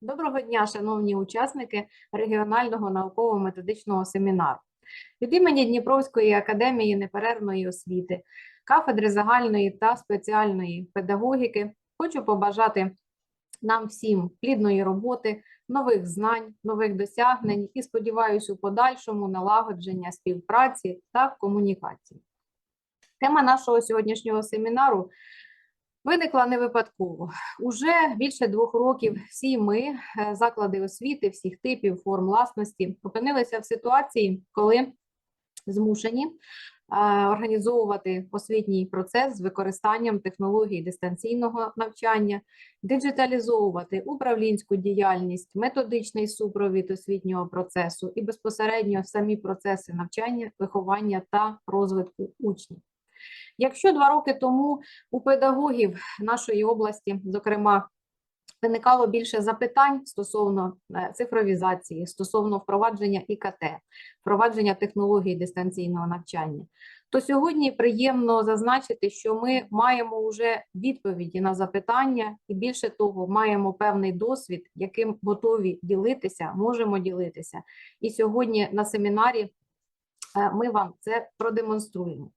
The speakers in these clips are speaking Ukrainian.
Доброго дня, шановні учасники регіонального науково-методичного семінару. Від імені Дніпровської академії неперервної освіти, кафедри загальної та спеціальної педагогіки хочу побажати нам всім плідної роботи, нових знань, нових досягнень і сподіваюся у подальшому налагодження співпраці та комунікації. Тема нашого сьогоднішнього семінару виникла не випадково. Уже більше двох років всі ми, е, заклади освіти всіх типів, форм власності, опинилися в ситуації, коли змушені організовувати освітній процес з використанням технологій дистанційного навчання, диджиталізовувати управлінську діяльність, методичний супровід освітнього процесу і безпосередньо самі процеси навчання, виховання та розвитку учнів. Якщо два роки тому у педагогів нашої області, зокрема, виникало більше запитань стосовно е, цифровізації, стосовно впровадження ІКТ, впровадження технологій дистанційного навчання, то сьогодні приємно зазначити, що ми маємо вже відповіді на запитання, і більше того, маємо певний досвід, яким готові ділитися, можемо ділитися. І сьогодні на семінарі е, ми вам це продемонструємо.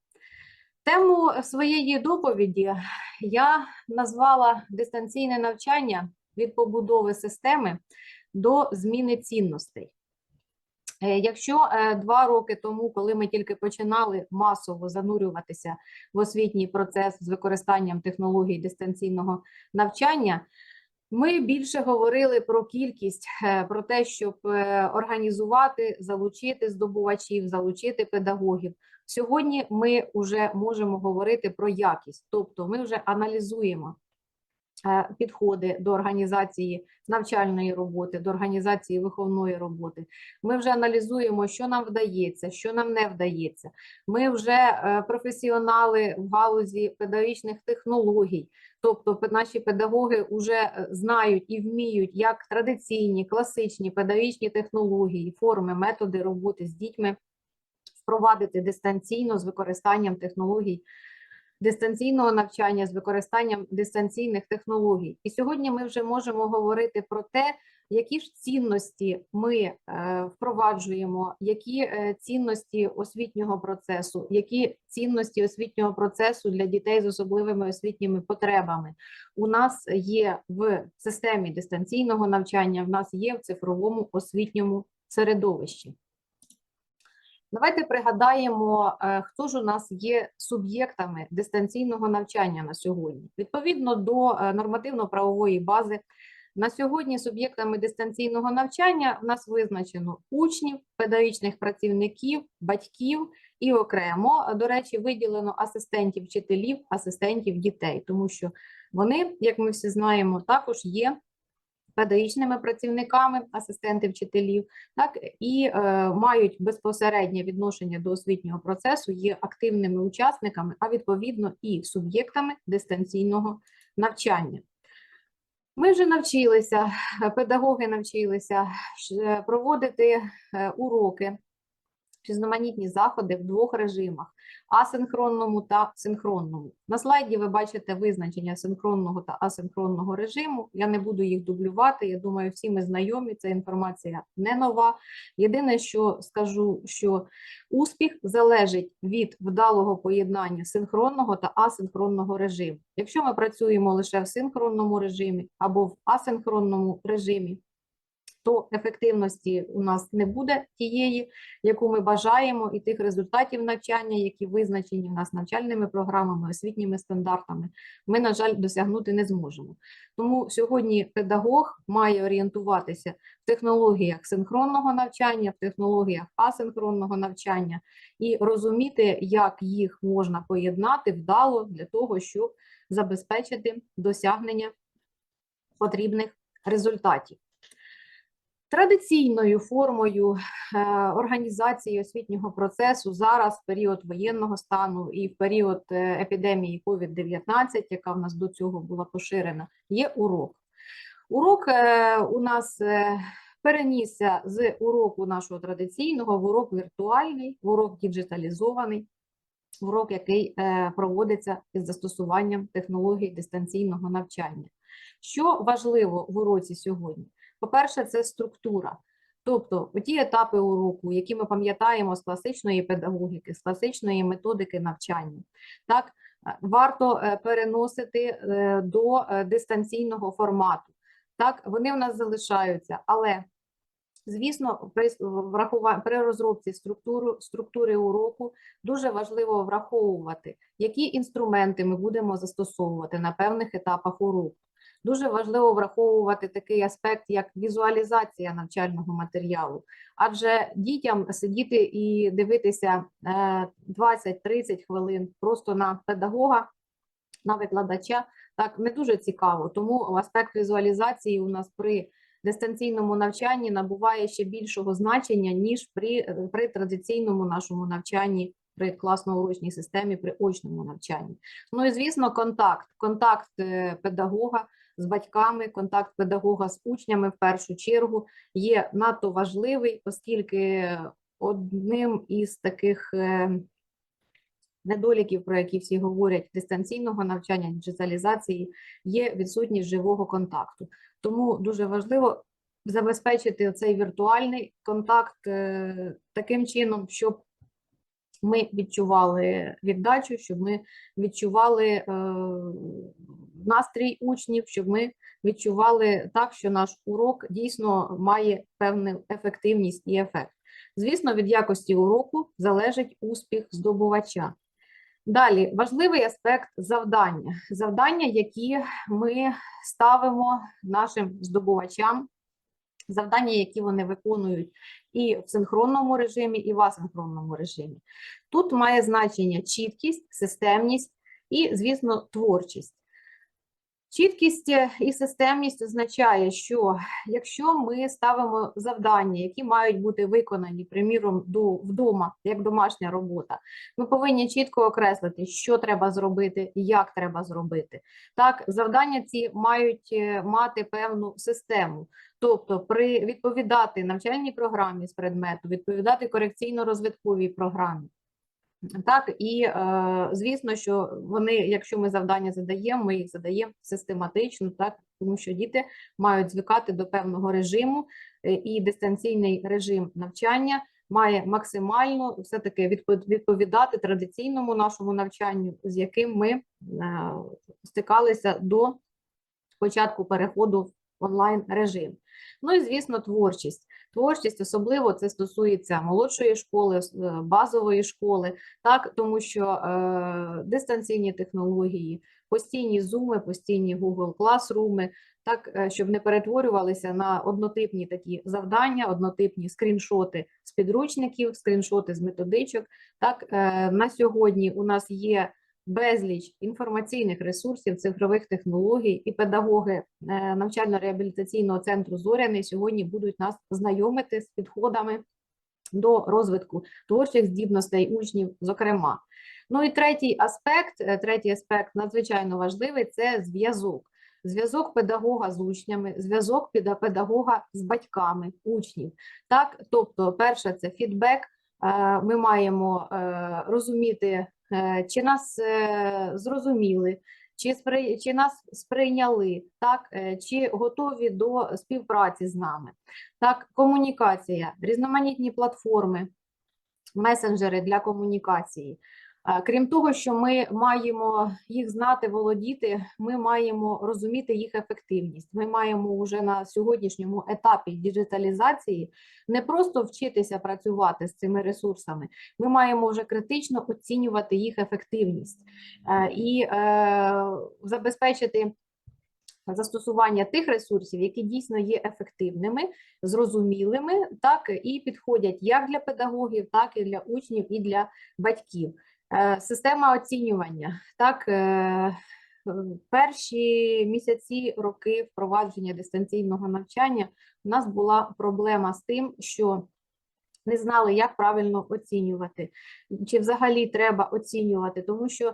Тему своєї доповіді я назвала дистанційне навчання від побудови системи до зміни цінностей. Е, Якщо е, два роки тому, коли ми тільки починали масово занурюватися в освітній процес з використанням технологій дистанційного навчання, ми більше говорили про кількість, е, про те, щоб організувати, залучити здобувачів, залучити педагогів. Сьогодні ми вже можемо говорити про якість, тобто ми вже аналізуємо е, підходи до організації навчальної роботи, до організації виховної роботи. Ми вже аналізуємо, що нам вдається, що нам не вдається. Ми вже е, професіонали в галузі педагогічних технологій. Тобто наші педагоги вже знають і вміють, як традиційні, класичні педагогічні технології, форми, методи роботи з дітьми впровадити дистанційно з використанням технологій дистанційного навчання, з використанням дистанційних технологій. І сьогодні ми вже можемо говорити про те, які ж цінності ми е, впроваджуємо, які е, цінності освітнього процесу, які цінності освітнього процесу для дітей з особливими освітніми потребами у нас є в системі дистанційного навчання, в нас є в цифровому освітньому середовищі. Давайте пригадаємо, е, хто ж у нас є суб'єктами дистанційного навчання на сьогодні. Відповідно до е, нормативно-правової бази, на сьогодні суб'єктами дистанційного навчання в нас визначено учнів, педагогічних працівників, батьків і окремо, е, до речі, виділено асистентів вчителів, асистентів дітей, тому що вони, як ми всі знаємо, також є педагогічними працівниками, асистенти вчителів, так і е, мають безпосереднє відношення до освітнього процесу, є активними учасниками, а відповідно і суб'єктами дистанційного навчання. Ми вже навчилися, педагоги навчилися проводити е, уроки, різноманітні заходи в двох режимах асинхронному та синхронному. На слайді ви бачите визначення синхронного та асинхронного режиму. Я не буду їх дублювати. Я думаю, всі ми знайомі. Ця інформація не нова. Єдине, що скажу, що успіх залежить від вдалого поєднання синхронного та асинхронного режиму. Якщо ми працюємо лише в синхронному режимі або в асинхронному режимі, то ефективності у нас не буде тієї, яку ми бажаємо, і тих результатів навчання, які визначені в нас навчальними програмами, освітніми стандартами, ми, на жаль, досягнути не зможемо. Тому сьогодні педагог має орієнтуватися в технологіях синхронного навчання, в технологіях асинхронного навчання і розуміти, як їх можна поєднати вдало для того, щоб забезпечити досягнення потрібних результатів. Традиційною формою е, організації освітнього процесу зараз, в період воєнного стану і в період е, епідемії COVID-19, яка в нас до цього була поширена, є урок. Урок е, у нас перенісся з уроку нашого традиційного в урок віртуальний, в урок діджиталізований. урок, який проводиться із застосуванням технологій дистанційного навчання. Що важливо в уроці сьогодні? По-перше, це структура. Тобто ті етапи уроку, які ми пам'ятаємо з класичної педагогіки, з класичної методики навчання, так е, варто е, переносити е, до дистанційного формату. Так, вони в нас залишаються, але звісно, при при розробці структури, структури уроку дуже важливо враховувати, які інструменти ми будемо застосовувати на певних етапах уроку. Дуже важливо враховувати такий аспект, як візуалізація навчального матеріалу, адже дітям сидіти і дивитися е, 20-30 хвилин просто на педагога, на викладача, так не дуже цікаво. Тому аспект візуалізації у нас при дистанційному навчанні набуває ще більшого значення, ніж при, при традиційному нашому навчанні при класно-урочній системі, при очному навчанні. Ну і звісно, контакт, контакт е, педагога з батьками, контакт педагога з учнями в першу чергу є надто важливий, оскільки одним із таких е, недоліків, про які всі говорять, дистанційного навчання, діджиталізації, є відсутність живого контакту. Тому дуже важливо забезпечити цей віртуальний контакт е, таким чином, щоб ми відчували віддачу, щоб ми відчували е, настрій учнів, щоб ми відчували так, що наш урок дійсно має певну ефективність і ефект. Звісно, від якості уроку залежить успіх здобувача. Далі важливий аспект завдання. Завдання, які ми ставимо нашим здобувачам, завдання, які вони виконують і в синхронному режимі, і в асинхронному режимі. Тут має значення чіткість, системність і, звісно, творчість. Чіткість е, і системність означає, що якщо ми ставимо завдання, які мають бути виконані, приміром, до, вдома, як домашня робота, ми повинні чітко окреслити, що треба зробити і як треба зробити. Так, завдання ці мають е, мати певну систему, тобто при відповідати навчальній програмі з предмету, відповідати корекційно-розвитковій програмі. Так, і е, звісно, що вони, якщо ми завдання задаємо, ми їх задаємо систематично, так, тому що діти мають звикати до певного режиму, е, і дистанційний режим навчання має максимально все-таки відпо- відповідати традиційному нашому навчанню, з яким ми е, стикалися до початку переходу в онлайн режим. Ну і звісно, творчість. Творчість особливо це стосується молодшої школи, е, базової школи, так тому що е, дистанційні технології, постійні зуми, постійні Google Classroom, так е, щоб не перетворювалися на однотипні такі завдання, однотипні скріншоти з підручників, скріншоти з методичок. Так е, на сьогодні у нас є безліч інформаційних ресурсів, цифрових технологій, і педагоги е, навчально-реабілітаційного центру Зоряний сьогодні будуть нас знайомити з підходами до розвитку творчих здібностей учнів, зокрема. Ну і третій аспект, е, третій аспект надзвичайно важливий це зв'язок. Зв'язок педагога з учнями, зв'язок педа- педагога з батьками учнів. Так, тобто, перше це фідбек. Е, Ми маємо розуміти, чи нас е, зрозуміли, чи, спри... чи нас сприйняли, так, е, чи готові до співпраці з нами. Так, комунікація, різноманітні платформи, месенджери для комунікації. Е, Крім того, що ми маємо їх знати, володіти, ми маємо розуміти їх ефективність. Ми маємо вже на сьогоднішньому етапі діджиталізації не просто вчитися працювати з цими ресурсами, ми маємо вже критично оцінювати їх ефективність е, і е, забезпечити застосування тих ресурсів, які дійсно є ефективними, зрозумілими, так і підходять як для педагогів, так і для учнів, і для батьків. Е, Система оцінювання. Так, е, е, перші місяці, роки впровадження дистанційного навчання у нас була проблема з тим, що не знали, як правильно оцінювати, чи взагалі треба оцінювати, тому що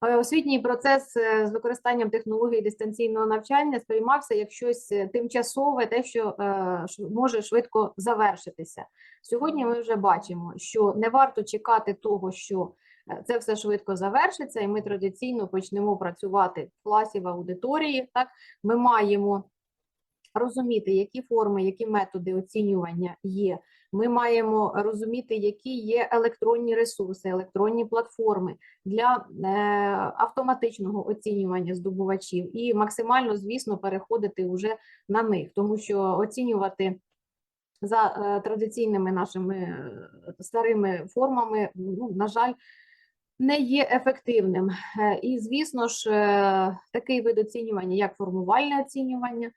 освітній процес е, з використанням технологій дистанційного навчання сприймався як щось е, тимчасове, те, що е, може швидко завершитися. Сьогодні ми вже бачимо, що не варто чекати того, що е, це все швидко завершиться, і ми традиційно почнемо працювати в класі в аудиторії. Так, ми маємо розуміти, які форми, які методи оцінювання є. Ми маємо розуміти, які є електронні ресурси, електронні платформи для е, автоматичного оцінювання здобувачів і максимально, звісно, переходити вже на них, тому що оцінювати за е, традиційними нашими е, старими формами, ну, на жаль, не є ефективним. І, звісно ж, такий вид оцінювання, як формувальне оцінювання,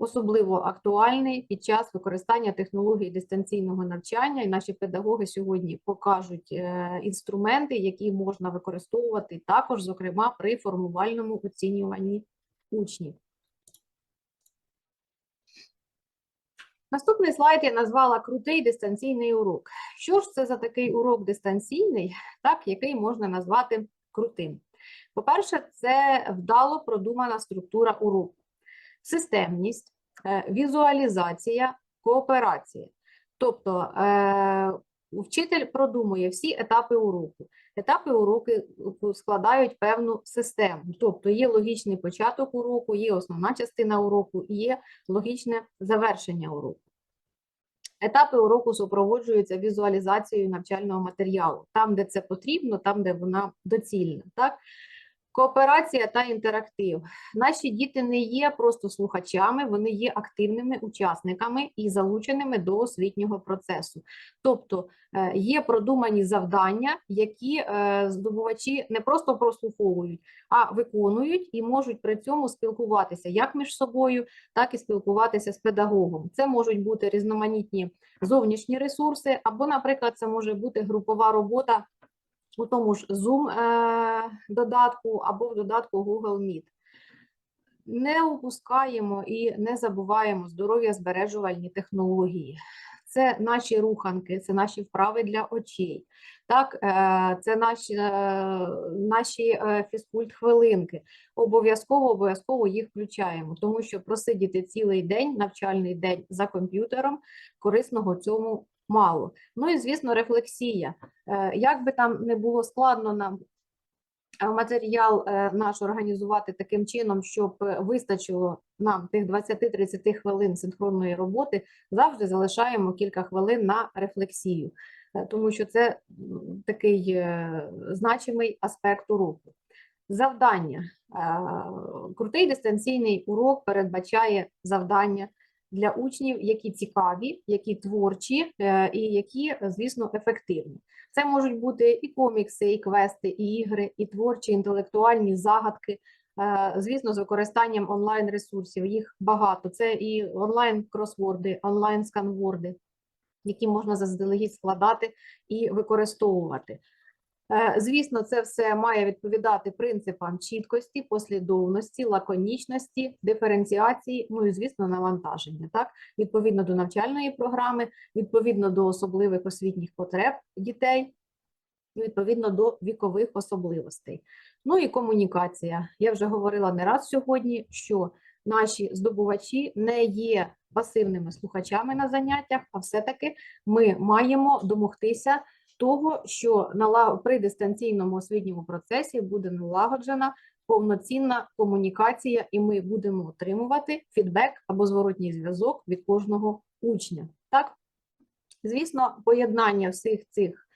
особливо актуальний під час використання технологій дистанційного навчання. І наші педагоги сьогодні покажуть е, інструменти, які можна використовувати також, зокрема, при формувальному оцінюванні учнів. Наступний слайд я назвала крутий дистанційний урок. Що ж це за такий урок дистанційний, так, який можна назвати крутим? По-перше, це вдало продумана структура уроку, системність, е, візуалізація, кооперація. Тобто е, вчитель продумує всі етапи уроку. Етапи уроки е, складають певну систему. Тобто є логічний початок уроку, є основна частина уроку, і є логічне завершення уроку. Етапи уроку супроводжуються візуалізацією навчального матеріалу, там, де це потрібно, там, де вона доцільна. Так? Кооперація та інтерактив. Наші діти не є просто слухачами, вони є активними учасниками і залученими до освітнього процесу. Тобто е, є продумані завдання, які е, здобувачі не просто прослуховують, а виконують і можуть при цьому спілкуватися як між собою, так і спілкуватися з педагогом. Це можуть бути різноманітні зовнішні ресурси, або, наприклад, це може бути групова робота у тому ж Zoom е, додатку або в додатку Google Meet. Не упускаємо і не забуваємо здоров'я збережувальні технології. Це наші руханки, це наші вправи для очей. Так, е, це наші, е, наші е, фізкульт-хвилинки. Обов'язково обов'язково їх включаємо, тому що просидіти цілий день, навчальний день за комп'ютером, корисного цьому мало. Ну і звісно, рефлексія. Е, Як би там не було складно нам е, матеріал е, наш організувати таким чином, щоб вистачило нам тих 20-30 хвилин синхронної роботи, завжди залишаємо кілька хвилин на рефлексію, тому що це такий значимий аспект уроку. Завдання. Крутий дистанційний урок передбачає завдання для учнів, які цікаві, які творчі е, і які, звісно, ефективні. Це можуть бути і комікси, і квести, і ігри, і творчі інтелектуальні загадки. Е, Звісно, з використанням онлайн-ресурсів. Їх багато. Це і онлайн-кросворди, онлайн-сканворди, які можна заздалегідь складати і використовувати. Е, Звісно, це все має відповідати принципам чіткості, послідовності, лаконічності, диференціації, ну і звісно, навантаження. Так, відповідно до навчальної програми, відповідно до особливих освітніх потреб дітей, відповідно до вікових особливостей. Ну і комунікація. Я вже говорила не раз сьогодні, що наші здобувачі не є пасивними слухачами на заняттях, а все-таки ми маємо домогтися того, що при дистанційному освітньому процесі буде налагоджена повноцінна комунікація, і ми будемо отримувати фідбек або зворотній зв'язок від кожного учня. Так, звісно, поєднання всіх цих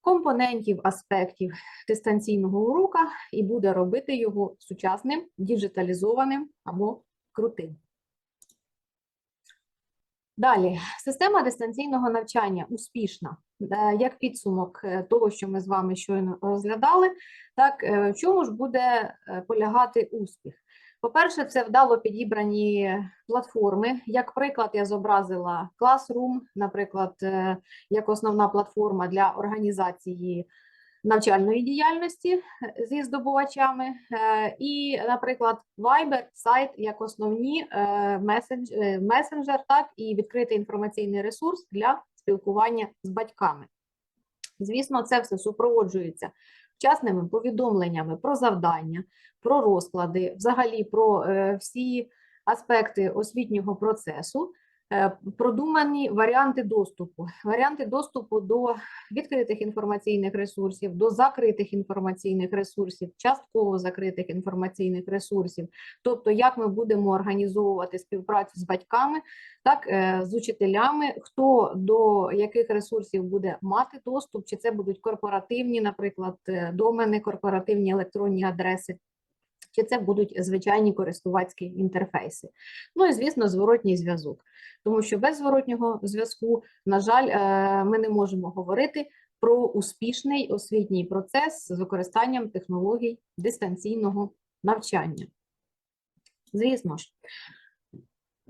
компонентів, аспектів дистанційного урока і буде робити його сучасним, діджиталізованим або крутим. Далі, система дистанційного навчання успішна. Е, Як підсумок е, того, що ми з вами щойно розглядали, так е, в чому ж буде полягати успіх? По-перше, це вдало підібрані платформи. Як приклад, я зобразила Classroom, наприклад, як основна платформа для організації навчальної діяльності е, зі здобувачами, е, і, наприклад, Viber, сайт як основні е, месендж- месенджер, так і відкритий інформаційний ресурс для спілкування з батьками. Звісно, це все супроводжується вчасними повідомленнями про завдання, про розклади, взагалі про всі аспекти освітнього процесу. Е, Продумані варіанти доступу. Варіанти доступу до відкритих інформаційних ресурсів, до закритих інформаційних ресурсів, частково закритих інформаційних ресурсів. Тобто, як ми будемо організовувати співпрацю з батьками, так е, з учителями, хто до яких ресурсів буде мати доступ, чи це будуть корпоративні, наприклад, е, домени, корпоративні електронні адреси. Чи це будуть звичайні користувацькі інтерфейси? Ну і звісно, зворотній зв'язок тому що без зворотнього зв'язку, на жаль, е, ми не можемо говорити про успішний освітній процес з використанням технологій дистанційного навчання. Звісно ж,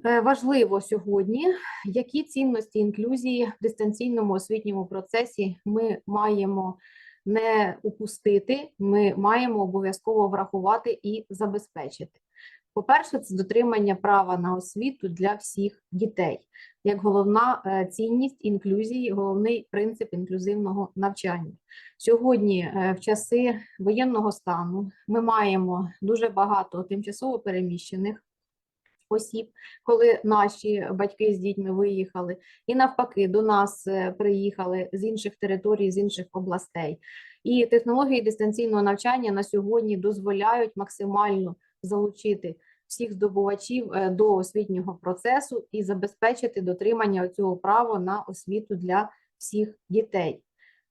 е, важливо сьогодні, які цінності інклюзії в дистанційному освітньому процесі ми маємо не упустити, ми маємо обов'язково врахувати і забезпечити. По-перше, це дотримання права на освіту для всіх дітей, як головна е, цінність інклюзії, головний принцип інклюзивного навчання. Сьогодні, е, в часи воєнного стану, ми маємо дуже багато тимчасово переміщених осіб, коли наші батьки з дітьми виїхали, і навпаки, до нас е, приїхали з інших територій, з інших областей. І технології дистанційного навчання на сьогодні дозволяють максимально залучити всіх здобувачів е, до освітнього процесу і забезпечити дотримання цього права на освіту для всіх дітей.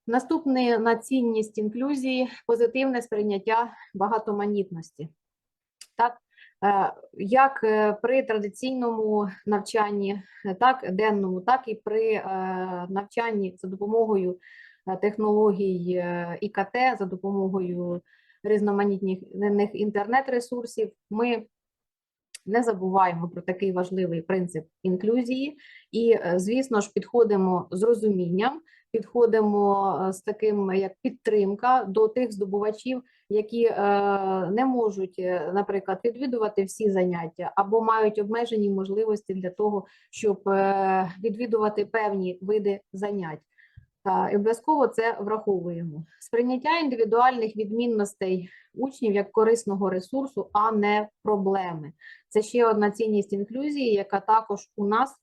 Наступне на цінність інклюзії позитивне сприйняття багатоманітності. Так, як е, при традиційному навчанні, так денному, так і при навчанні за допомогою технологій ІКТ, за допомогою різноманітних інтернет-ресурсів, ми не забуваємо про такий важливий принцип інклюзії, і, е, звісно ж, підходимо з розумінням, підходимо е, з таким як підтримка до тих здобувачів, які е, не можуть, наприклад, відвідувати всі заняття або мають обмежені можливості для того, щоб відвідувати певні види занять. І обов'язково це враховуємо. Сприйняття індивідуальних відмінностей учнів як корисного ресурсу, а не проблеми. Це ще одна цінність інклюзії, яка також у нас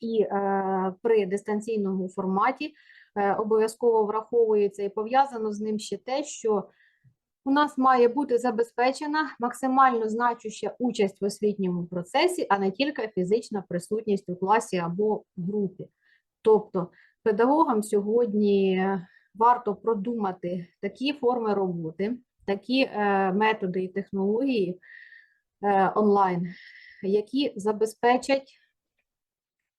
і е, при дистанційному форматі е, обов'язково враховується і пов'язано з ним ще те, що у нас має бути забезпечена максимально значуща участь в освітньому процесі, а не тільки фізична присутність у класі або групі. Тобто педагогам сьогодні варто продумати такі форми роботи, такі е, методи і технології е, онлайн, які забезпечать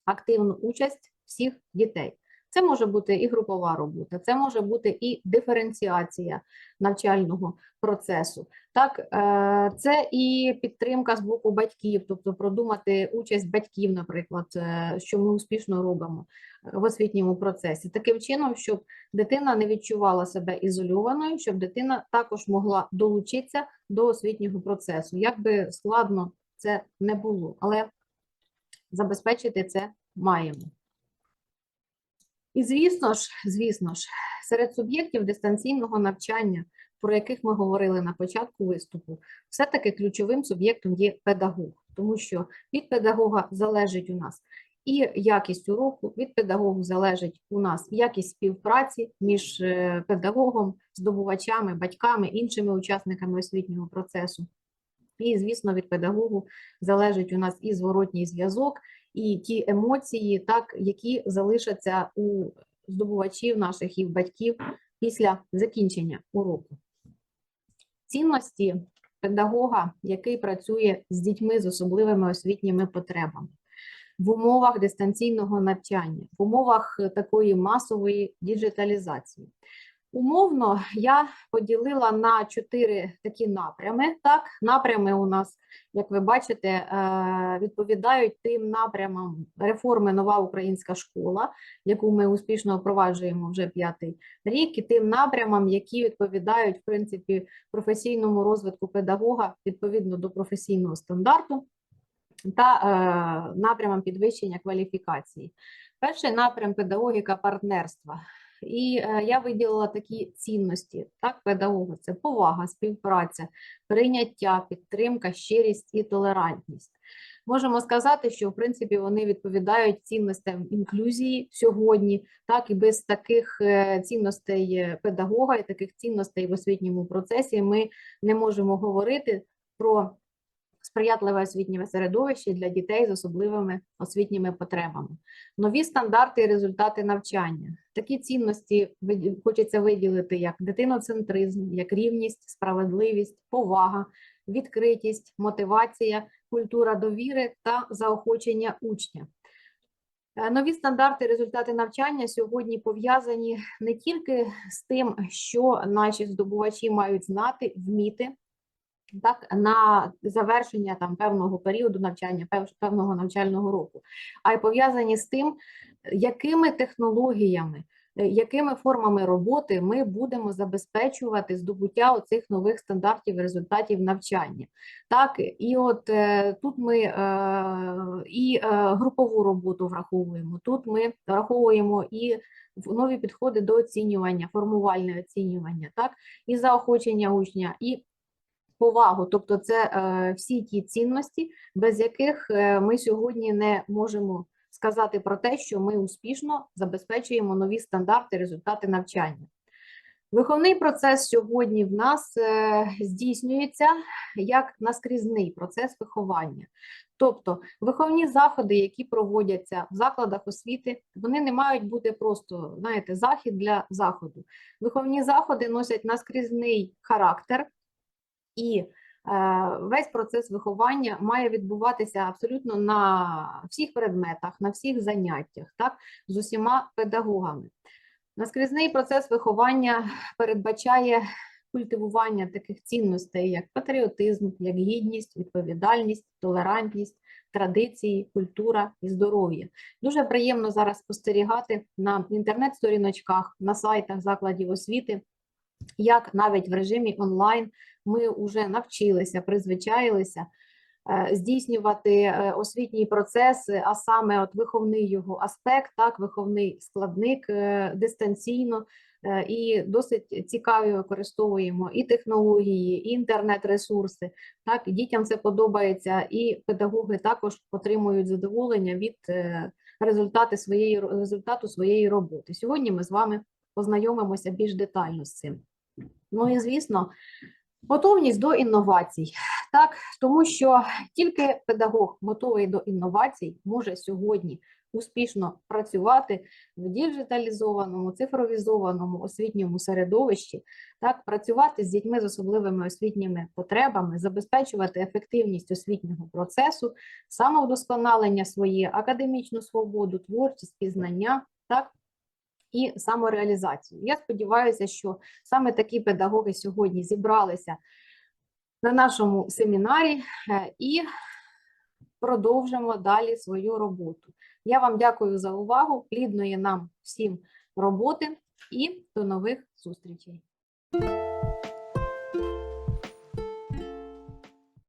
активну участь всіх дітей. Це може бути і групова робота, це може бути і диференціація навчального процесу. Так, е, це і підтримка з боку батьків, тобто продумати участь батьків, наприклад, е, що ми успішно робимо в освітньому процесі, таким чином, щоб дитина не відчувала себе ізольованою, щоб дитина також могла долучитися до освітнього процесу. Як би складно це не було, але забезпечити це маємо. І звісно ж, звісно ж, серед суб'єктів дистанційного навчання, про яких ми говорили на початку виступу, все-таки ключовим суб'єктом є педагог, тому що від педагога залежить у нас і якість уроку, від педагогу залежить у нас якість співпраці між е, педагогом, здобувачами, батьками, іншими учасниками освітнього процесу. І, звісно, від педагогу залежить у нас і зворотній зв'язок, і ті емоції, так, які залишаться у здобувачів наших і батьків після закінчення уроку. Цінності педагога, який працює з дітьми з особливими освітніми потребами. В умовах дистанційного навчання, в умовах такої масової діджиталізації. Умовно я поділила на чотири такі напрями. Так, напрями у нас, як ви бачите, е, відповідають тим напрямам реформи Нова українська школа, яку ми успішно впроваджуємо вже п'ятий рік, і тим напрямам, які відповідають в принципі професійному розвитку педагога відповідно до професійного стандарту та е, напрямам підвищення кваліфікації. Перший напрям педагогіка партнерства. І е, я виділила такі цінності, так, педагога це повага, співпраця, прийняття, підтримка, щирість і толерантність. Можемо сказати, що в принципі вони відповідають цінностям інклюзії сьогодні, так і без таких е, цінностей педагога і таких цінностей в освітньому процесі ми не можемо говорити про сприятливе освітнє середовище для дітей з особливими освітніми потребами. Нові стандарти і результати навчання. Такі цінності хочеться виділити як дитиноцентризм, як рівність, справедливість, повага, відкритість, мотивація, культура довіри та заохочення учня. Е, Нові стандарти, результати навчання сьогодні пов'язані не тільки з тим, що наші здобувачі мають знати, вміти, так, на завершення там певного періоду навчання, пев- певного навчального року, а й пов'язані з тим, якими технологіями, е, якими формами роботи ми будемо забезпечувати здобуття оцих нових стандартів і результатів навчання. Так, і от е, тут ми е, і групову роботу враховуємо, тут ми враховуємо і нові підходи до оцінювання, формувальне оцінювання, так, і заохочення учня, і повагу. Тобто це е, всі ті цінності, без яких е, ми сьогодні не можемо сказати про те, що ми успішно забезпечуємо нові стандарти, результати навчання. Виховний процес сьогодні в нас е, здійснюється як наскрізний процес виховання. Тобто виховні заходи, які проводяться в закладах освіти, вони не мають бути просто, знаєте, захід для заходу. Виховні заходи носять наскрізний характер, і е, весь процес виховання має відбуватися абсолютно на всіх предметах, на всіх заняттях, так, з усіма педагогами. Наскрізний процес виховання передбачає культивування таких цінностей, як патріотизм, як гідність, відповідальність, толерантність, традиції, культура і здоров'я. Дуже приємно зараз спостерігати на інтернет-сторіночках, на сайтах закладів освіти, як навіть в режимі онлайн ми вже навчилися, призвичаїлися е, здійснювати е, освітній процес, е, а саме от виховний його аспект, так, виховний складник дистанційно. І досить цікаві використовуємо і технології, і інтернет-ресурси. Так, дітям це подобається, і педагоги також отримують задоволення від результати своєї результату своєї роботи. Сьогодні ми з вами познайомимося більш детально з цим. Ну і звісно, готовність до інновацій. Так, тому що тільки педагог готовий до інновацій може сьогодні успішно працювати в діджиталізованому, цифровізованому освітньому середовищі, так, працювати з дітьми з особливими освітніми потребами, забезпечувати ефективність освітнього процесу, самовдосконалення своє, академічну свободу, творчість, пізнання, так, і самореалізацію. Я сподіваюся, що саме такі педагоги сьогодні зібралися на нашому семінарі е, і продовжимо далі свою роботу. Я вам дякую за увагу, плідної нам всім роботи і до нових зустрічей.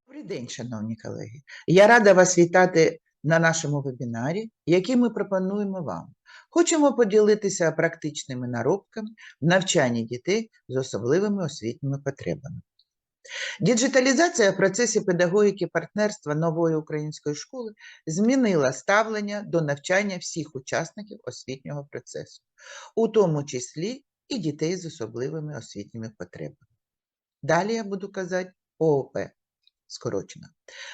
Добрий день, шановні колеги. Я рада вас вітати на нашому вебінарі, який ми пропонуємо вам. Хочемо поділитися практичними наробками в навчанні дітей з особливими освітніми потребами. Діджиталізація в процесі педагогіки партнерства нової української школи змінила ставлення до навчання всіх учасників освітнього процесу, у тому числі і дітей з особливими освітніми потребами. Далі я буду казати ООП скорочено.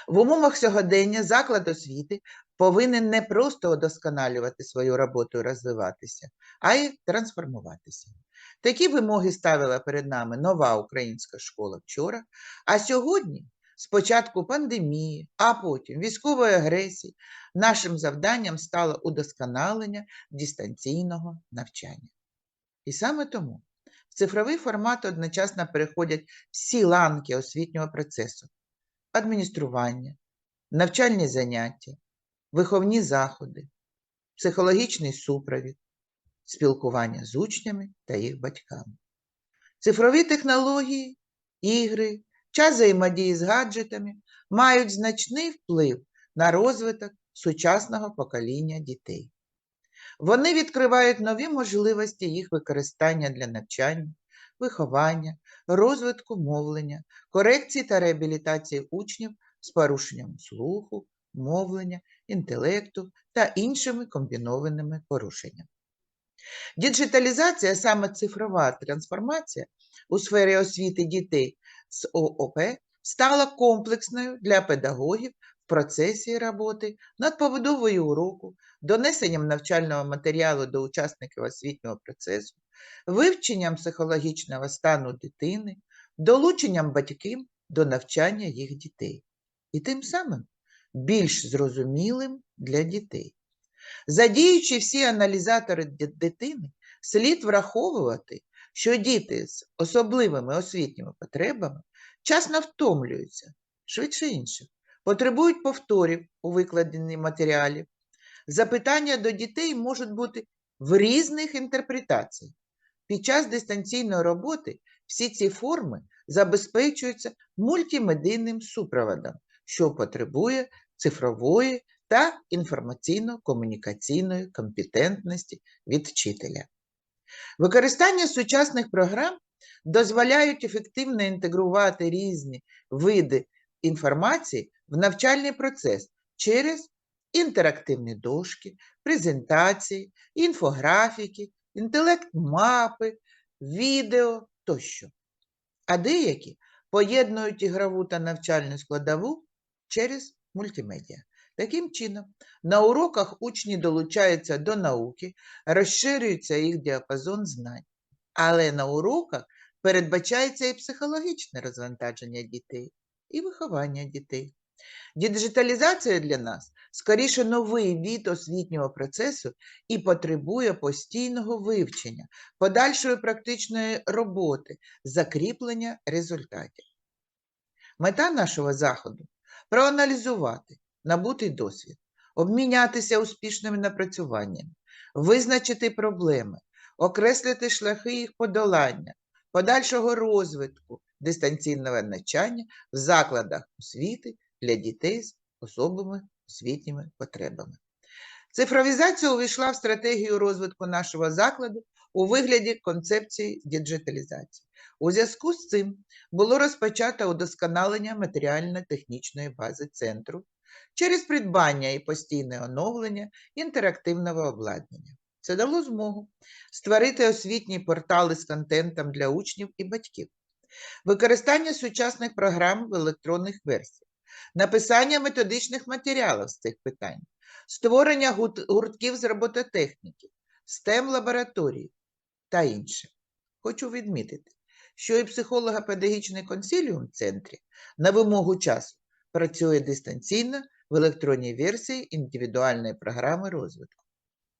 В умовах сьогодення заклад освіти повинен не просто удосконалювати свою роботу і розвиватися, а й трансформуватися. Такі вимоги ставила перед нами нова українська школа вчора, а сьогодні, з початку пандемії, а потім військової агресії, нашим завданням стало удосконалення дистанційного навчання. І саме тому в цифровий формат одночасно переходять всі ланки освітнього процесу адміністрування, навчальні заняття, виховні заходи, психологічний супровід, спілкування з учнями та їх батьками. Цифрові технології, ігри, час взаємодії з гаджетами мають значний вплив на розвиток сучасного покоління дітей. Вони відкривають нові можливості їх використання для навчання, виховання, розвитку мовлення, корекції та реабілітації учнів з порушенням слуху, мовлення, інтелекту та іншими комбінованими порушеннями. Діджиталізація, саме цифрова трансформація у сфері освіти дітей з ООП стала комплексною для педагогів в процесі роботи над побудовою уроку, донесенням навчального матеріалу до учасників освітнього процесу, вивченням психологічного стану дитини, долученням батьків до навчання їх дітей. І тим самим більш зрозумілим для дітей. Задіючи всі аналізатори дитини, слід враховувати, що діти з особливими освітніми потребами часно втомлюються, швидше інших, потребують повторів у викладенні матеріалів. Запитання до дітей можуть бути в різних інтерпретаціях. Під час дистанційної роботи всі ці форми забезпечуються мультимедійним супроводом, що потребує цифрової та інформаційно-комунікаційної компетентності від вчителя. Використання сучасних програм дозволяють ефективно інтегрувати різні види інформації в навчальний процес через інтерактивні дошки, презентації, інфографіки, інтелект-мапи, відео тощо. А деякі поєднують ігрову та навчальну складову через мультимедіа. Таким чином, на уроках учні долучаються до науки, розширюється їх діапазон знань. Але на уроках передбачається і психологічне розвантаження дітей, і виховання дітей. Діджиталізація для нас скоріше новий від освітнього процесу і потребує постійного вивчення, подальшої практичної роботи, закріплення результатів. Мета нашого заходу проаналізувати набутий досвід, обмінятися успішними напрацюваннями, визначити проблеми, окреслити шляхи їх подолання, подальшого розвитку дистанційного навчання в закладах освіти для дітей з особими освітніми потребами. Цифровізація увійшла в стратегію розвитку нашого закладу у вигляді концепції діджиталізації. У зв'язку з цим було розпочато удосконалення матеріально-технічної бази центру через придбання і постійне оновлення інтерактивного обладнання. Це дало змогу створити освітні портали з контентом для учнів і батьків, використання сучасних програм в електронних версіях, написання методичних матеріалів з цих питань, створення гуртків з робототехніки, STEM лабораторії та інше. Хочу відмітити, що і психолого-педагогічний консиліум в центрі на вимогу часу працює дистанційно в електронній версії індивідуальної програми розвитку.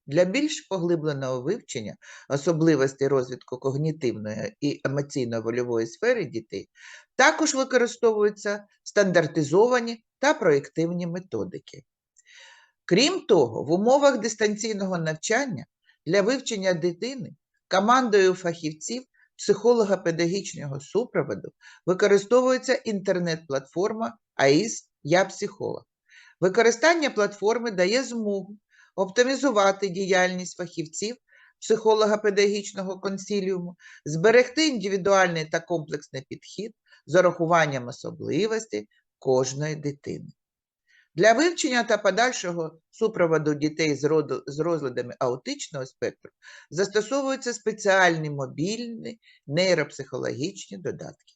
Для більш поглибленого вивчення особливостей розвитку когнітивної і емоційно-вольової сфери дітей також використовуються стандартизовані та проєктивні методики. Крім того, в умовах дистанційного навчання для вивчення дитини командою фахівців психолого-педагогічного супроводу використовується інтернет-платформа АІС Я психолог. Використання платформи дає змогу оптимізувати діяльність фахівців психолого-педагогічного консиліуму, зберегти індивідуальний та комплексний підхід з урахуванням особливостей кожної дитини. Для вивчення та подальшого супроводу дітей з, роду, з розладами аутичного спектру застосовуються спеціальні мобільні нейропсихологічні додатки.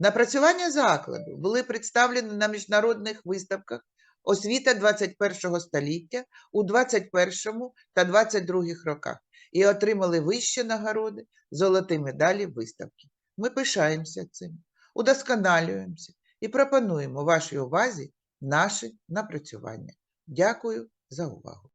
Напрацювання закладу були представлені на міжнародних виставках освіта 21 століття у 21 та 22 роках і отримали вищі нагороди, золоті медалі виставки. Ми пишаємося цим, удосконалюємося і пропонуємо вашій увазі наші напрацювання. Дякую за увагу.